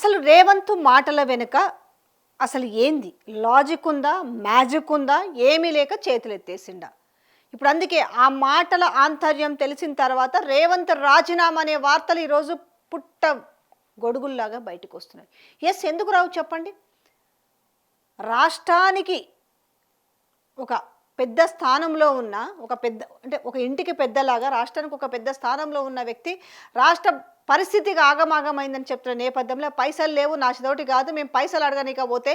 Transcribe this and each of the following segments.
అసలు రేవంత్ మాటల వెనుక అసలు ఏంది? లాజిక్ ఉందా? మ్యాజిక్ ఉందా? ఏమీ లేక చేతులెత్తేసిండా ఇప్పుడు అందుకే ఆ మాటల ఆంతర్యం తెలిసిన తర్వాత రేవంత్ రాజీనామా అనే వార్తలు ఈరోజు పుట్ట గొడుగుల్లాగా బయటకు వస్తున్నాయి. ఎస్ ఎందుకు రావు చెప్పండి? రాష్ట్రానికి ఒక పెద్ద స్థానంలో ఉన్న ఒక పెద్ద అంటే ఒక ఇంటికి పెద్దలాగా రాష్ట్రానికి ఒక పెద్ద స్థానంలో ఉన్న వ్యక్తి రాష్ట్ర పరిస్థితికి ఆగమాగమైందని చెప్తున్న నేపథ్యంలో పైసలు లేవు నా చదోటి కాదు మేము పైసలు అడగనీకపోతే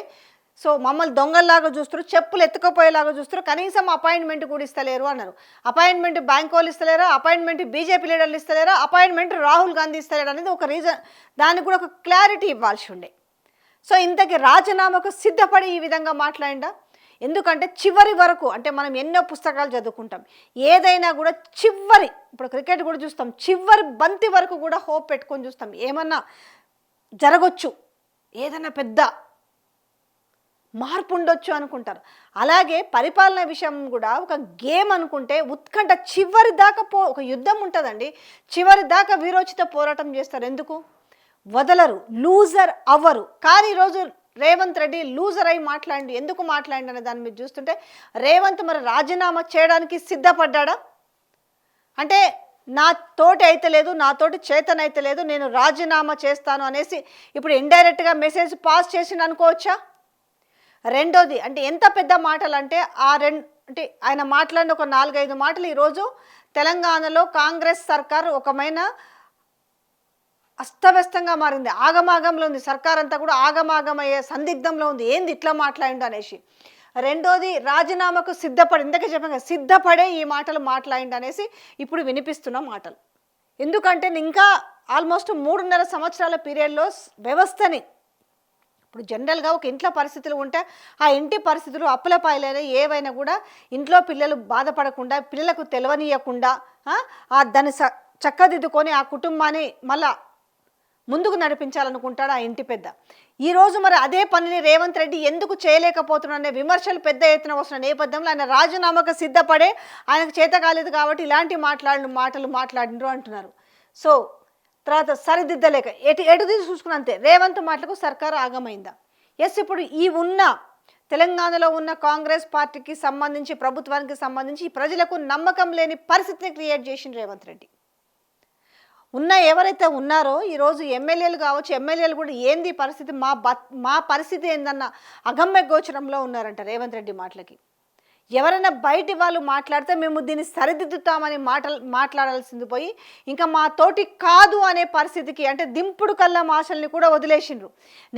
సో మమ్మల్ని దొంగల్లాగా చూస్తారు చెప్పులు ఎత్తుకుపోయేలాగా చూస్తారు కనీసం అపాయింట్మెంట్ కూడా ఇస్తలేరు అన్నారు. అపాయింట్మెంట్ బ్యాంక్ వాళ్ళు ఇస్తలేరా? అపాయింట్మెంట్ బీజేపీ లీడర్లు ఇస్తలేరా? అపాయింట్మెంట్ రాహుల్ గాంధీ ఇస్తలేరు అనేది ఒక రీజన్ దానికి కూడా ఒక క్లారిటీ ఇవ్వాల్సి ఉండే. సో ఇంతకీ రాజీనామాకు సిద్ధపడి ఈ విధంగా మాట్లాడిందా? ఎందుకంటే చివరి వరకు అంటే మనం ఎన్నో పుస్తకాలు చదువుకుంటాం ఏదైనా కూడా చివరి ఇప్పుడు క్రికెట్ కూడా చూస్తాం చివరి బంతి వరకు కూడా హోప్ పెట్టుకొని చూస్తాం. ఏమన్నా జరగొచ్చు ఏదైనా పెద్ద మార్పు ఉండొచ్చు అనుకుంటారు. అలాగే పరిపాలన విషయం కూడా ఒక గేమ్ అనుకుంటే ఉత్కంఠ చివరి దాకా పో ఒక యుద్ధం ఉంటుందండి. చివరి దాకా వీరోచిత పోరాటం చేస్తారు. ఎందుకు? వదలరు లూజర్ అవ్వరు. కానీ ఈరోజు రేవంత్ రెడ్డి లూజర్ అయి మాట్లాడి ఎందుకు మాట్లాడి అనే దాన్ని మీరు చూస్తుంటే రేవంత్ మరి రాజీనామా చేయడానికి సిద్ధపడ్డా అంటే నా తోటి అయితే లేదు నాతోటి చేతన అయితే లేదు నేను రాజీనామా చేస్తాను అనేసి ఇప్పుడు ఇండైరెక్ట్గా మెసేజ్ పాస్ చేసిండు అనుకోవచ్చా? రెండోది అంటే ఎంత పెద్ద మాటలు అంటే ఆ రెండు అంటే ఆయన మాట్లాడిన ఒక నాలుగైదు మాటలు ఈరోజు తెలంగాణలో కాంగ్రెస్ సర్కార్ ఒకమైన అస్తవ్యస్తంగా మారింది. ఆగమాగంలో ఉంది. సర్కార్ అంతా కూడా ఆగమాగమయ్యే సందిగ్ధంలో ఉంది. ఏంది ఇట్లా మాట్లాడిండు అనేసి. రెండోది రాజీనామాకు సిద్ధపడి ఇందాక చెప్పాను సిద్ధపడే ఈ మాటలు మాట్లాడిండు అనేసి ఇప్పుడు వినిపిస్తున్న మాటలు. ఎందుకంటే ఇంకా ఆల్మోస్ట్ మూడున్నర సంవత్సరాల పీరియడ్లో వ్యవస్థని ఇప్పుడు జనరల్గా ఒక ఇంట్లో పరిస్థితులు ఉంటే ఆ ఇంటి పరిస్థితులు అప్పుల పాయలైన ఏవైనా కూడా ఇంట్లో పిల్లలు బాధపడకుండా పిల్లలకు తెలవనీయకుండా ఆ, దాన్ని స చక్కదిద్దుకొని ఆ కుటుంబాన్ని మళ్ళా ముందుకు నడిపించాలనుకుంటాడు ఆ ఇంటి పెద్ద. ఈరోజు మరి అదే పనిని రేవంత్ రెడ్డి ఎందుకు చేయలేకపోతున్నాడనే విమర్శలు పెద్ద ఎత్తున వస్తున్న నేపథ్యంలో ఆయన రాజీనామాకు సిద్ధపడే ఆయనకు చేత కాలేదు కాబట్టి ఇలాంటి మాట్లాడిన మాటలు మాట్లాడినరు అంటున్నారు. సో తర్వాత సరిదిద్దలేక ఎటు ఎటు తీసి చూసుకున్న అంతే. రేవంత్ మాటలకు సర్కారు ఆగమైందా? ఎస్ ఇప్పుడు ఈ ఉన్న తెలంగాణలో ఉన్న కాంగ్రెస్ పార్టీకి సంబంధించి ప్రభుత్వానికి సంబంధించి ప్రజలకు నమ్మకం లేని పరిస్థితిని క్రియేట్ చేసింది రేవంత్ రెడ్డి. ఉన్న ఎవరైతే ఉన్నారో ఈరోజు ఎమ్మెల్యేలు కావచ్చు ఎమ్మెల్యేలు కూడా ఏంది పరిస్థితి? మా బ మా పరిస్థితి ఏందన్న అగమ్య గోచరంలో ఉన్నారంట రేవంత్ రెడ్డి మాటలకి. ఎవరైనా బయటి వాళ్ళు మాట్లాడితే మేము దీన్ని సరిదిద్దుతామని మాటలు మాట్లాడాల్సింది పోయి ఇంకా మా తోటి కాదు అనే పరిస్థితికి అంటే దింపుడు కళ్ళ మాసల్ని కూడా వదిలేసిండ్రు.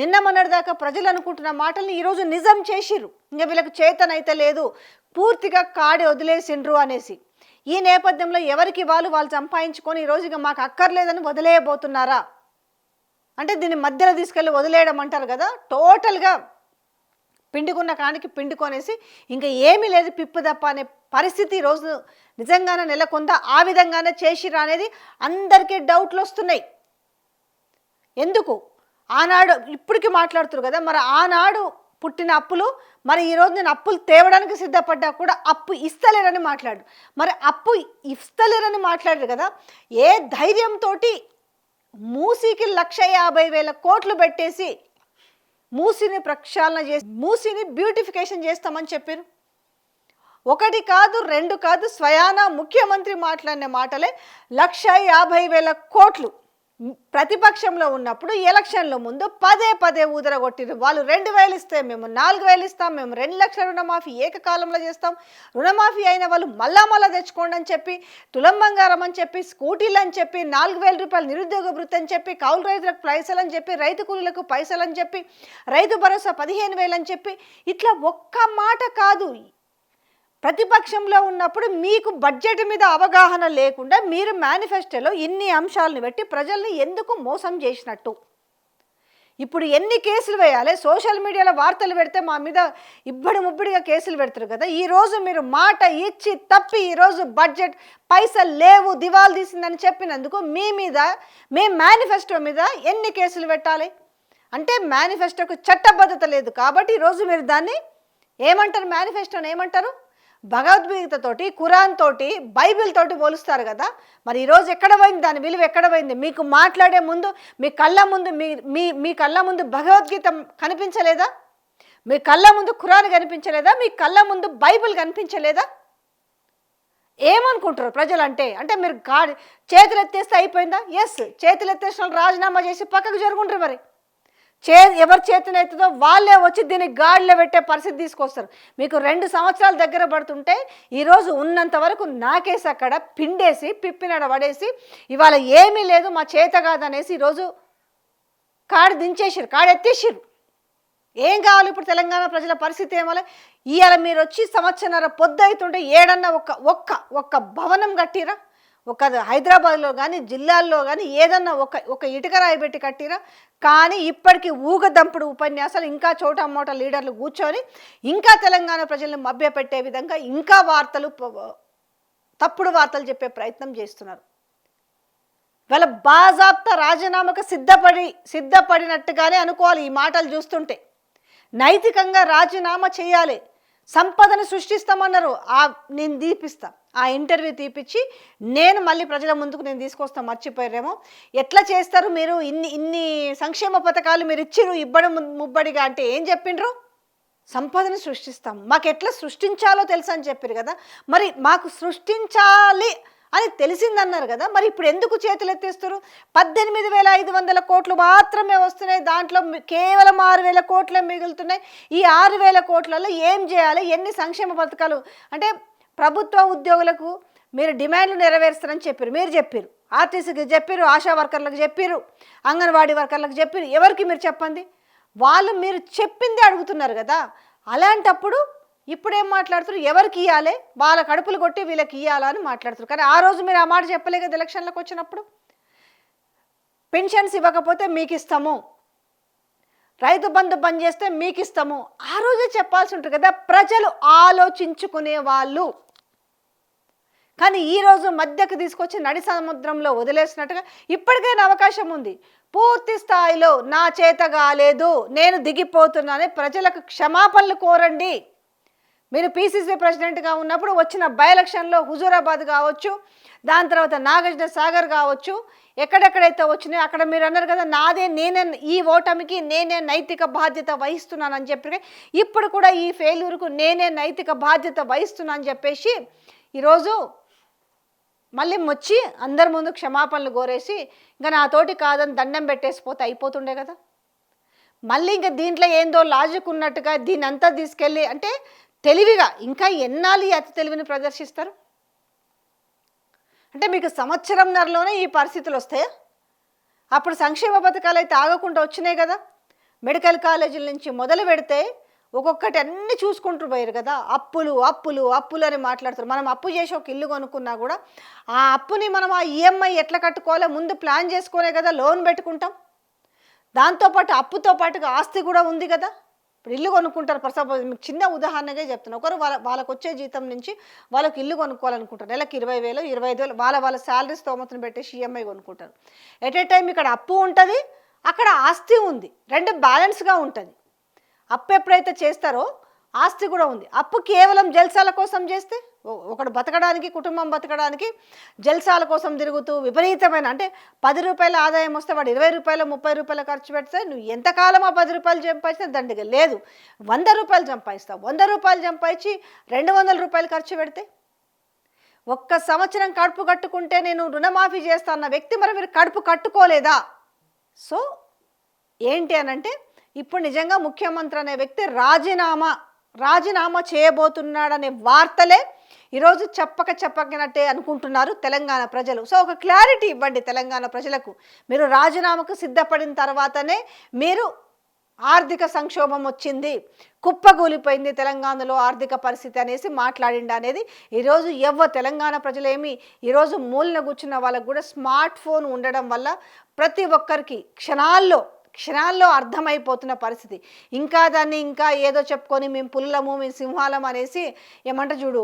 నిన్న మొన్నటిదాకా ప్రజలు అనుకుంటున్న మాటల్ని ఈరోజు నిజం చేసిర్రు. ఇంకా వీళ్ళకి చేతనైతే లేదు పూర్తిగా కాడి వదిలేసిండ్రు అనేసి. ఈ నేపథ్యంలో ఎవరికి వాళ్ళు వాళ్ళు సంపాదించుకొని ఈరోజు ఇక మాకు అక్కర్లేదని వదిలేయబోతున్నారా? అంటే దీన్ని మధ్యలో తీసుకెళ్ళి వదిలేయడం అంటారు కదా టోటల్గా పిండుకున్న కానికి పిండుకొనేసి ఇంకా ఏమీ లేదు పిప్పు తప్ప అనే పరిస్థితి రోజు నిజంగానే నెలకొందా? ఆ విధంగానే చేసిరా అనేది అందరికీ డౌట్లు వస్తున్నాయి. ఎందుకు? ఆనాడు ఇప్పటికి మాట్లాడుతురు కదా మరి ఆనాడు పుట్టిన అప్పులు మరి ఈరోజు నేను అప్పులు తేవడానికి సిద్ధపడ్డా కూడా అప్పు ఇస్తలేరని మాట్లాడు. మరి అప్పు ఇస్తలేరని మాట్లాడారు కదా ఏ ధైర్యంతో మూసీకి లక్ష యాభై వేల కోట్లు పెట్టేసి మూసిని ప్రక్షాళన చేసి మూసిని బ్యూటిఫికేషన్ చేస్తామని చెప్పారు ఒకటి కాదు రెండు కాదు స్వయాన ముఖ్యమంత్రి మాట్లాడిన మాటలే లక్ష యాభై వేల కోట్లు ప్రతిపక్షంలో ఉన్నప్పుడు ఎలక్షన్ల ముందు పదే పదే ఊదరగొట్టిరు వాళ్ళు రెండు వేలు ఇస్తే మేము నాలుగు వేలు ఇస్తాం మేము రెండు లక్షల రుణమాఫీ ఏకకాలంలో చేస్తాం. రుణమాఫీ అయిన వాళ్ళు మళ్ళా మళ్ళా తెచ్చుకోండి అని చెప్పి తులం బంగారం అని చెప్పి స్కూటీలు అని చెప్పి నాలుగు వేల రూపాయలు నిరుద్యోగ వృత్తి అని చెప్పి కౌలు రైతులకు పైసలు అని చెప్పి రైతు కూలీలకు పైసలు అని చెప్పి రైతు భరోసా పదిహేను వేలు అని చెప్పి ఇట్లా ఒక్క మాట కాదు. ప్రతిపక్షంలో ఉన్నప్పుడు మీకు బడ్జెట్ మీద అవగాహన లేకుండా మీరు మేనిఫెస్టోలో ఇన్ని అంశాలను పెట్టి ప్రజల్ని ఎందుకు మోసం చేసినట్టు? ఇప్పుడు ఎన్ని కేసులు వేయాలి? సోషల్ మీడియాలో వార్తలు పెడితే మా మీద ఇబ్బడి ముబ్బడిగా కేసులు పెడతారు కదా. ఈరోజు మీరు మాట ఇచ్చి తప్పి ఈరోజు బడ్జెట్ పైసలు లేవు దివాలు తీసిందని చెప్పినందుకు మీ మీద మీ మేనిఫెస్టో మీద ఎన్ని కేసులు పెట్టాలి? అంటే మేనిఫెస్టోకు చట్టబద్ధత లేదు కాబట్టి ఈరోజు మీరు దాన్ని ఏమంటారు? మేనిఫెస్టోని ఏమంటారు? భగవద్గీతతోటి ఖురాన్ తోటి బైబిల్ తోటి పోలుస్తారు కదా. మరి ఈరోజు ఎక్కడ పోయింది? దాని విలువ ఎక్కడ పోయింది? మీకు మాట్లాడే ముందు మీ కళ్ళ ముందు మీ మీ మీ కళ్ళ ముందు భగవద్గీత కనిపించలేదా? మీ కళ్ళ ముందు ఖురాన్ కనిపించలేదా? మీ కళ్ళ ముందు బైబిల్ కనిపించలేదా? ఏమనుకుంటారు ప్రజలు అంటే అంటే మీరు గాడి చేతులు ఎత్తేస్తే అయిపోయిందా? ఎస్ చేతులు ఎత్తేసిన రాజీనామా చేసి పక్కకు జరుగుంటారు మరి. చే ఎవరి చేతనైతుందో వాళ్ళే వచ్చి దీన్ని గాడిలో పెట్టే పరిస్థితి తీసుకొస్తారు. మీకు రెండు సంవత్సరాల దగ్గర పడుతుంటే ఈరోజు ఉన్నంత వరకు నాకేసి అక్కడ పిండేసి పిప్పినడ పడేసి ఇవాళ ఏమీ లేదు మా చేత కాదనేసి ఈరోజు కాడు దించేసిరు కాడు ఎత్తేసిరు ఏం కావాలి ఇప్పుడు తెలంగాణ ప్రజల పరిస్థితి ఏమో ఇవాళ మీరు వచ్చి సంవత్సరన్నర పొద్దు అవుతుంటే ఏడన్నా ఒక్క ఒక్క ఒక్క భవనం కట్టిరా? ఒక హైదరాబాద్లో కానీ జిల్లాల్లో కానీ ఏదన్నా ఒక ఒక ఇటుక రాయి పెట్టి కట్టిరా కానీ ఇప్పటికీ ఊగదంపుడు ఉపన్యాసాలు ఇంకా చోట మోట లీడర్లు కూర్చొని ఇంకా తెలంగాణ ప్రజలను మభ్యపెట్టే విధంగా ఇంకా వార్తలు తప్పుడు వార్తలు చెప్పే ప్రయత్నం చేస్తున్నారు. వాళ్ళ బాజాప్త రాజీనామాకు సిద్ధపడి సిద్ధపడినట్టుగానే అనుకోవాలి ఈ మాటలు చూస్తుంటే. నైతికంగా రాజీనామా చేయాలి. సంపదను సృష్టిస్తామన్నారు. ఆ నేను దీపిస్తాను ఆ ఇంటర్వ్యూ తీపిచ్చి నేను మళ్ళీ ప్రజల ముందుకు నేను తీసుకొస్తా మర్చిపోయారేమో ఎట్లా చేస్తారు మీరు? ఇన్ని ఇన్ని సంక్షేమ పథకాలు మీరు ఇచ్చిరు ఇబ్బడి ముబ్బడిగా అంటే ఏం చెప్పిండ్రు? సంపదను సృష్టిస్తాం. మాకు ఎట్లా సృష్టించాలో తెలుసు అని చెప్పారు కదా. మరి మాకు సృష్టించాలి అని తెలిసిందన్నారు కదా. మరి ఇప్పుడు ఎందుకు చేతులు ఎత్తేస్తారు పద్దెనిమిది వేల ఐదు వందల కోట్లు మాత్రమే వస్తున్నాయి. దాంట్లో కేవలం ఆరు వేల కోట్లే మిగులుతున్నాయి. ఈ ఆరు వేల కోట్లలో ఏం చేయాలి? ఎన్ని సంక్షేమ పథకాలు? అంటే ప్రభుత్వ ఉద్యోగులకు మీరు డిమాండ్లు నెరవేరుస్తారని చెప్పారు మీరు చెప్పారు ఆర్టీసీకి చెప్పారు ఆశా వర్కర్లకు చెప్పారు అంగన్వాడీ వర్కర్లకు చెప్పారు ఎవరికి మీరు చెప్పండి వాళ్ళు మీరు చెప్పింది అడుగుతున్నారు కదా. అలాంటప్పుడు ఇప్పుడు ఏం మాట్లాడుతారు ఎవరికి ఇవ్వాలి వాళ్ళ కడుపులు కొట్టి వీళ్ళకి ఇవ్వాలా అని మాట్లాడుతారు కానీ ఆ రోజు మీరు ఆ మాట చెప్పలే కదా ఎలక్షన్లకు వచ్చినప్పుడు? పెన్షన్స్ ఇవ్వకపోతే మీకు ఇస్తాము రైతు బంధు పనిచేస్తే చేస్తే మీకు ఇస్తాము ఆ రోజే చెప్పాల్సి ఉంటుంది కదా. ప్రజలు ఆలోచించుకునే వాళ్ళు. కానీ ఈరోజు మధ్యకు తీసుకొచ్చి నడి సముద్రంలో వదిలేసినట్టుగా ఇప్పటికైనా అవకాశం ఉంది. పూర్తి స్థాయిలో నా చేత కాలేదు నేను దిగిపోతున్నానని ప్రజలకు క్షమాపణలు కోరండి. మీరు పీసీసీ ప్రెసిడెంట్గా ఉన్నప్పుడు వచ్చిన బై ఎలక్షన్లో హుజూరాబాద్ కావచ్చు దాని తర్వాత నాగార్జున సాగర్ కావచ్చు ఎక్కడెక్కడైతే వచ్చినాయో అక్కడ మీరు అన్నారు కదా నాదే నేనే ఈ ఓటమికి నేనే నైతిక బాధ్యత వహిస్తున్నానని చెప్పి ఇప్పుడు కూడా ఈ ఫెయిల్యూర్కు నేనే నైతిక బాధ్యత వహిస్తున్నానని చెప్పేసి ఈరోజు మళ్ళీ వచ్చి అందరి ముందు క్షమాపణలు కోరేసి ఇంకా నాతోటి కాదని దండం పెట్టేసిపోతే అయిపోతుండే కదా. మళ్ళీ ఇంకా దీంట్లో ఏందో లాజిక్ ఉన్నట్టుగా దీని అంతా తీసుకెళ్ళి అంటే తెలివిగా ఇంకా ఎన్నాళ్ళు ఈ అతి తెలివిని ప్రదర్శిస్తారు? అంటే మీకు సంవత్సరంన్నరలోనే ఈ పరిస్థితులు వస్తాయా? అప్పుడు సంక్షేమ పథకాలు అయితే ఆగకుండా వచ్చినాయి కదా. మెడికల్ కాలేజీల నుంచి మొదలు పెడితే ఒక్కొక్కటి అన్ని చూసుకుంటూ పోయారు కదా. అప్పులు అప్పులు అప్పులు అని మాట్లాడుతారు మనం అప్పు చేసి ఒక ఇల్లు కొనుక్కున్నా కూడా ఆ అప్పుని మనం ఆ ఈఎంఐ ఎట్లా కట్టుకోవాలో ముందు ప్లాన్ చేసుకునే కదా లోన్ పెట్టుకుంటాం. దాంతోపాటు అప్పుతో పాటుగా ఆస్తి కూడా ఉంది కదా. ఇప్పుడు ఇల్లు కొనుక్కుంటారు. ప్రసాద్ మీకు చిన్న ఉదాహరణగా చెప్తున్నా. ఒకరు వాళ్ళ వాళ్ళకు వచ్చే జీతం నుంచి వాళ్ళకి ఇల్లు కొనుక్కోవాలనుకుంటారు. నెలకు ఇరవై వేలు ఇరవై ఐదు వేలు వాళ్ళ వాళ్ళ శాలరీ స్తోమతను పెట్టేసి ఈఎంఐ కొనుక్కుంటారు. ఎట్ ఏ టైం ఇక్కడ అప్పు ఉంటుంది అక్కడ ఆస్తి ఉంది. రెండు బ్యాలెన్స్గా ఉంటుంది. అప్పు ఎప్పుడైతే చేస్తారో ఆస్తి కూడా ఉంది. అప్పు కేవలం జల్సాల కోసం చేస్తే ఒకడు బతకడానికి కుటుంబం బతకడానికి జల్సాల కోసం తిరుగుతూ విపరీతమైన అంటే పది రూపాయల ఆదాయం వస్తే వాడు ఇరవై రూపాయలు ముప్పై రూపాయలు ఖర్చు పెడితే నువ్వు ఎంతకాలం ఆ పది రూపాయలు సంపాదిస్తే దండిగా లేదు. వంద రూపాయలు సంపాదిస్తావు వంద రూపాయలు సంపాదించి రెండు వందల రూపాయలు ఖర్చు పెడితే ఒక్క సంవత్సరం కడుపు కట్టుకుంటే నేను రుణమాఫీ చేస్తా అన్న వ్యక్తి మరి మీరు కడుపు కట్టుకోలేదా? సో ఏంటి అనంటే ఇప్పుడు నిజంగా ముఖ్యమంత్రి అనే వ్యక్తి రాజీనామా రాజీనామా చేయబోతున్నాడనే వార్తలే ఈరోజు చెప్పక చెప్పకనట్టే అనుకుంటున్నారు తెలంగాణ ప్రజలు. సో ఒక క్లారిటీ ఇవ్వండి తెలంగాణ ప్రజలకు. మీరు రాజీనామాకు సిద్ధపడిన తర్వాతనే మీరు ఆర్థిక సంక్షోభం వచ్చింది కుప్పగూలిపోయింది తెలంగాణలో ఆర్థిక పరిస్థితి అనేసి మాట్లాడిండి అనేది ఈరోజు ఎవ్వ తెలంగాణ ప్రజలేమి ఈరోజు మూలన కూర్చున్న వాళ్ళకు కూడా స్మార్ట్ ఫోన్ ఉండడం వల్ల ప్రతి ఒక్కరికి క్షణాల్లో క్షణాల్లో అర్థమైపోతున్న పరిస్థితి. ఇంకా దాన్ని ఇంకా ఏదో చెప్పుకొని మేము పుల్లము మేము సింహాలం అనేసి ఏమంట చూడు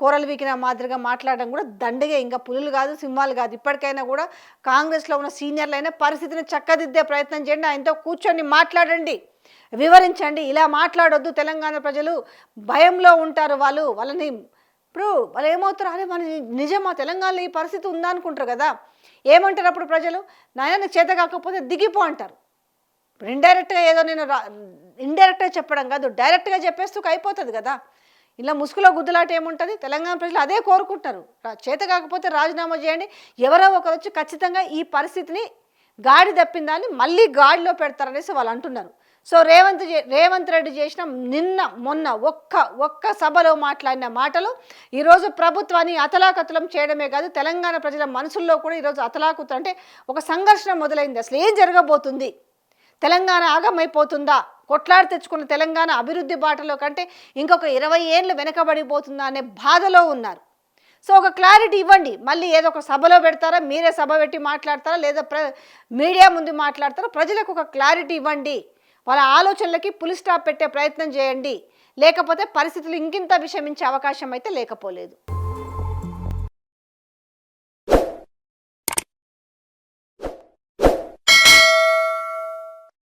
కూరలు వీకిన మాదిరిగా మాట్లాడడం కూడా దండగా. ఇంకా పులులు కాదు సింహాలు కాదు. ఇప్పటికైనా కూడా కాంగ్రెస్లో ఉన్న సీనియర్లు అయినా పరిస్థితిని చక్కదిద్దే ప్రయత్నం చేయండి. ఆయనతో కూర్చొని మాట్లాడండి. వివరించండి. ఇలా మాట్లాడొద్దు తెలంగాణ ప్రజలు. భయంలో ఉంటారు వాళ్ళు. వాళ్ళని ఇప్పుడు వాళ్ళు ఏమవుతారు అరే మన నిజమా? తెలంగాణలో ఈ పరిస్థితి ఉందా అనుకుంటారు కదా. ఏమంటారు అప్పుడు ప్రజలు? నాయన చేత కాకపోతే దిగిపో అంటారు. ఇండైరెక్ట్గా ఏదో నేను ఇండైరెక్ట్గా చెప్పడం కాదు డైరెక్ట్గా చెప్పేస్తూ అయిపోతుంది కదా. ఇలా ముసుగులో గుద్దులాట ఏముంటుంది? తెలంగాణ ప్రజలు అదే కోరుకుంటారు. చేత కాకపోతే రాజీనామా చేయండి. ఎవరో ఒకరు వచ్చి ఖచ్చితంగా ఈ పరిస్థితిని గాడి తప్పిందని మళ్ళీ గాడిలో పెడతారనేసి వాళ్ళు అంటున్నారు. సో రేవంత్ రేవంత్ రెడ్డి చేసిన నిన్న మొన్న ఒక్క ఒక్క సభలో మాట్లాడిన మాటలు ఈరోజు ప్రభుత్వాన్ని అతలాకతలం చేయడమే కాదు తెలంగాణ ప్రజల మనసుల్లో కూడా ఈరోజు అతలాకుతలం అంటే ఒక సంఘర్షణ మొదలైంది. అసలు ఏం జరగబోతుంది? తెలంగాణ ఆగమైపోతుందా? కొట్లాడి తెచ్చుకున్న తెలంగాణ అభివృద్ధి బాటలో కంటే ఇంకొక ఇరవై ఏళ్ళు వెనకబడిపోతుందా అనే బాధలో ఉన్నారు. సో ఒక క్లారిటీ ఇవ్వండి. మళ్ళీ ఏదో ఒక సభలో పెడతారా? మీరే సభ పెట్టి మాట్లాడతారా? లేదా ప్ర మీడియా ముందు మాట్లాడతారా? ప్రజలకు ఒక క్లారిటీ ఇవ్వండి. వాళ్ళ ఆలోచనలకి పులి స్టాప్ పెట్టే ప్రయత్నం చేయండి. లేకపోతే పరిస్థితులు ఇంకింత విషమించే అవకాశం అయితే లేకపోలేదు.